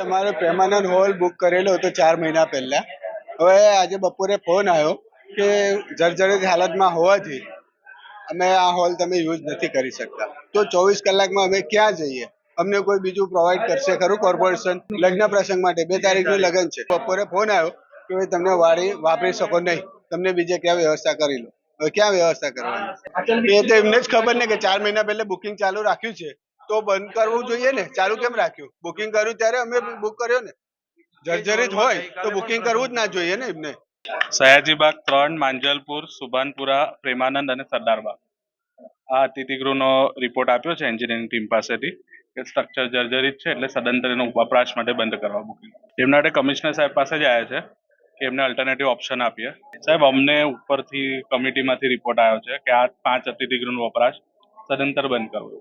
અમારો Premanand hall book કરેલો હતો ચાર મહિના પહેલા. હવે આજે બપોરે ફોન આવ્યો કે જર્જરિત હાલતમાં હોવાથી અમે આ હોલ તમે યુઝ નથી કરી શકતા. તો ચોવીસ કલાકમાં અમે ક્યાં જઈએ? અમને કોઈ બીજું પ્રોવાઈડ કરશે ખરું કોર્પોરેશન લગ્ન પ્રસંગ માટે બે તારીખનું લગ્ન છે. બપોરે ફોન આવ્યો કે તમને વાડી વાપરી શકો નહીં. તમને બીજે ક્યાં વ્યવસ્થા કરી લો? હવે ક્યાં વ્યવસ્થા કરવાની? એ તો એમને જ ખબર ને કે ચાર મહિના પહેલા બુકિંગ ચાલુ રાખ્યું છે. તો બંધ કરવું જોઈએ ને? ચાલુ કેમ રાખ્યું? બુકિંગ કર્યું ત્યારે અમે બુક કર્યો ને? જર્જરિત હોય તો બુકિંગ કરવું જ ના જોઈએ ને એમને? સયાજીબાગ ત્રણ માંજલપુર સુભાનપુરા પ્રેમાનંદ અને સરદારબાગ. આ અતિથિગૃહનો રિપોર્ટ આપ્યો છે એન્જિનિયરિંગ ટીમ પાસેથી કે સ્ટ્રક્ચર જર્જરિત છે એટલે સદંતર એનો વપરાશ માટે બંધ કરવા બુકિંગ એમના માટે કમિશનર સાહેબ પાસે જ આવ્યા છે કે એમને અલ્ટરનેટિવ ઓપ્શન આપીએ. સાહેબ અમને ઉપરથી કમિટીમાંથી રિપોર્ટ આવ્યો છે કે આ પાંચ અતિથિગૃહનો વપરાશ સદંતર બંધ કરવો.